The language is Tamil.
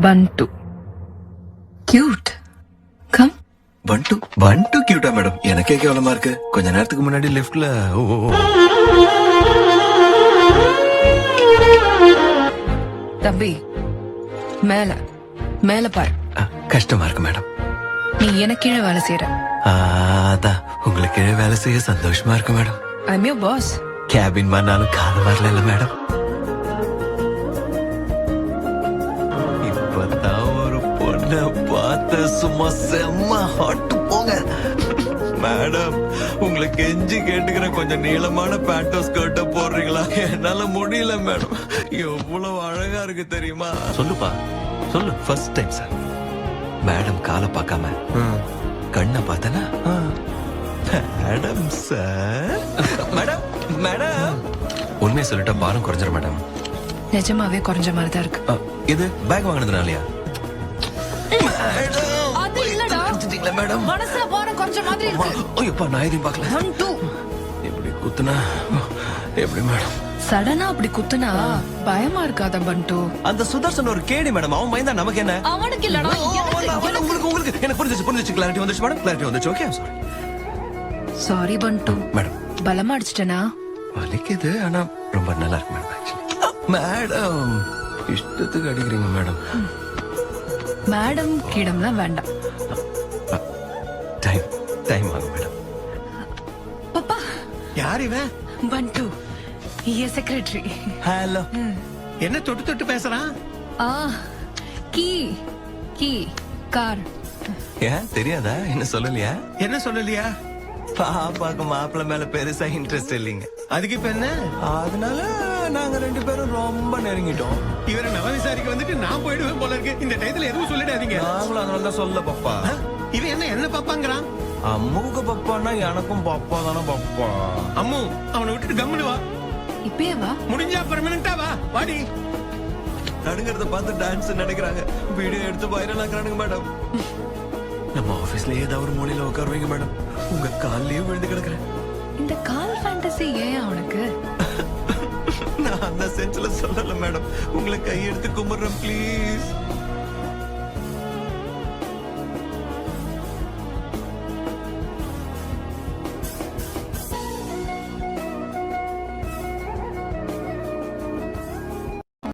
பண்டு கியூட் கம் பண்டு பண்டு கியூட்டா மேடம் எனக்கே கேவலமா இருக்கு கொஞ்ச நேரத்துக்கு முன்னாடி லெஃப்ட்ல ஓ. தம்பி மேல மேல பாரு கஷ்டமா இருக்கு மேடம் நீ எனக்கு கீழே வேலை செய்யற அதான் உங்களுக்கு வேலை செய்ய சந்தோஷமா இருக்கு madam I'm your boss cabin மாறினாலும் காலம் வரல மேடம் பார்த்த சும்மா செம்ம ஹாட் போங்க. மேடம் உங்களுக்கு கெஞ்சி கேட்டுக்கிறேன் கொஞ்சம் நீளமான பேண்டோ ஸ்கர்ட்ட போடுறீங்களா? என்னால முடியல மேடம் எவ்வளவு அழகா இருக்கு தெரியுமா? சொல்லுப்பா. சொல்லு. ஃபர்ஸ்ட் டைம் சார் மேடம் காலை பார்க்காம கண்ணை பார்த்தனா? மேடம் சார் மேடம் மேடம் உண்மையை சொல்லிட்டா பாரம் குறைஞ்சிரும் மேடம் நிஜமாவே குறைஞ்ச மாதிரி தான் இருக்கு. இது பேக் வாங்கினதுனாலயா? அது இல்லடா. மேடம். மனசுல பாரம் குறைஞ்ச மாதிரி இருக்கு. ஐயோப்பா நான் எதையும் பார்க்கல. ஒன் டூ எப்படி குத்துனா? எப்படி மேடம்? சடனா அப்படி குத்துனா பயமா இருக்காதா பண்டு அந்த சுதர்சன் ஒரு கேடி மேடம். அவன் பயந்தா நமக்கு என்ன? அவனுக்கு இல்லடா. உங்களுக்கு உங்களுக்கு. எனக்கு புரிஞ்சிச்சு புரிஞ்சிச்சு. கிளாரிட்டி வந்துச்சு மேடம். கிளாரிட்டி வந்துச்சு. ஓகே சாரி சாரி பண்டு மேடம். பலமா அடிச்சிட்டனா? வலிக்குது ஆனா ரொம்ப நல்லா இருக்கு மேடம் மேடம் இஷ்டத்துக்கு அடிக்கிறீங்க மேடம். மேடம் கீடம்லாம் வேண்டாம் டைம் டைம் ஆகும் மேடம் பாப்பா யார் இவன் பண்டு ஏ செக்ரட்டரி ஹலோ என்ன தொட்டு தொட்டு பேசுறான்? ஆ கீ கீ கார். ஏன் தெரியாதா? என்ன சொல்லலையா? என்ன சொல்லலையா? பாப்பாக்கு மாப்பிள்ள மேல பெருசா இன்ட்ரெஸ்ட் இல்லைங்க. அதுக்கு இப்ப என்ன? அதனால நாங்க ரெண்டு பேரும் ரொம்ப நெருங்கிட்டோம். இவரை நவ விசாரிக்க வந்துட்டு நான் போயிடுவேன் போல இருக்கு. இந்த டயத்துல எதுவும் சொல்லிடாதீங்க. நாங்களும் அதனால தான் சொல்ல பாப்பா? இவன் என்ன என்ன பாப்பாங்கிறான் அம்முக்கு பப்பான்னா எனக்கும் பப்பா தானே பப்பா. அம்மு அவனை விட்டுட்டு கம்முனு வா. இப்பயே வா. முடிஞ்சா பெர்மனண்டா வா. வாடி. நடுங்கிறத பார்த்து டான்ஸ் நினைக்கிறாங்க வீடியோ எடுத்து வைரல் ஆக்குறானுங்க மேடம் நம்ம ஆபீஸ்ல ஏதாவது ஒரு மூலையில உட்காருவீங்க மேடம் உங்க கால்லயே விழுந்து கிடக்குறேன். இந்த கால் ஃபேண்டசி ஏன் அவனுக்கு? நான் அந்த சென்ஸ்ல சொல்லல மேடம் உங்களை கையெடுத்து கும்பிடுறேன் ப்ளீஸ்